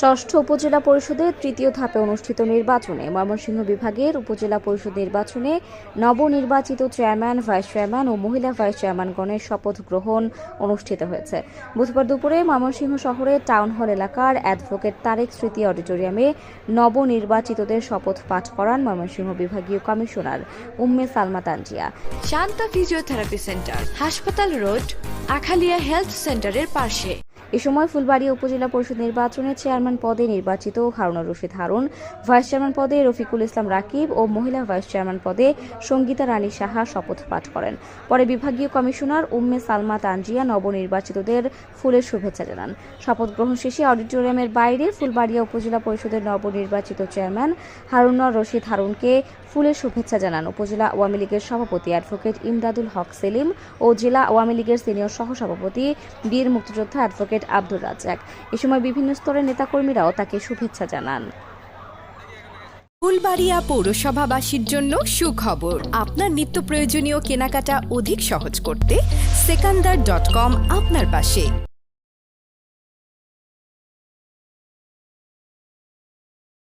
ষষ্ঠ উপজেলা পরিষদের তৃতীয় ধাপে অনুষ্ঠিত নির্বাচনে ময়মনসিংহ বিভাগের উপজেলা পরিষদ নির্বাচনে নবনির্বাচিত চেয়ারম্যান, ভাইস চেয়ারম্যান ও মহিলা ভাইস চেয়ারম্যানগণের শপথ গ্রহণ অনুষ্ঠিত হয়েছে। বুধবার দুপুরে ময়মনসিংহ শহরের টাউন হল এলাকার অ্যাডভোকেট তারেক স্মৃতি অডিটোরিয়ামে নবনির্বাচিতদের শপথ পাঠ করান ময়মনসিংহ বিভাগীয় commissioner Umme Salma Tanzia. Shanta physiotherapy centre, হাসপাতাল রোড, আখালিয়া হেলথ সেন্টারের পাশে। এ সময় ফুলবাড়িয়া উপজেলা পরিষদ নির্বাচনে চেয়ারম্যান পদে নির্বাচিত হারুনুর রশিদ হারুন, ভাইস চেয়ারম্যান পদে রফিকুল ইসলাম রাকিব ও মহিলা ভাইস চেয়ারম্যান পদে সঙ্গীতা রানী সাহা শপথ পাঠ করেন। পরে বিভাগীয় কমিশনার উম্মে সালমা তানজিয়া নবনির্বাচিতদের ফুলের শুভেচ্ছা জানান। শপথ গ্রহণ শেষে অডিটোরিয়ামের বাইরে ফুলবাড়িয়া উপজেলা পরিষদের নবনির্বাচিত চেয়ারম্যান হারুনুর রশিদ হারুনকে ফুলের শুভেচ্ছা জানান। উপজেলা আওয়ামী লীগের সভাপতি অ্যাডভোকেট ইমদাদুল হক সেলিম ও জেলা আওয়ামী লীগের সিনিয়র সহসভাপতি বীর মুক্তিযোদ্ধা অ্যাডভোকেট আব্দুর রাজ্জাক। এ সময় বিভিন্ন স্তরের নেতাকর্মীরাও তাকে শুভেচ্ছা জানান। ফুলবাড়িয়া পৌরসভাবাসীর জন্য সুখবর। আপনার নিত্য প্রয়োজনীয় কেনাকাটা অধিক সহজ করতে সেকান্দার ডট কম আপনার পাশে।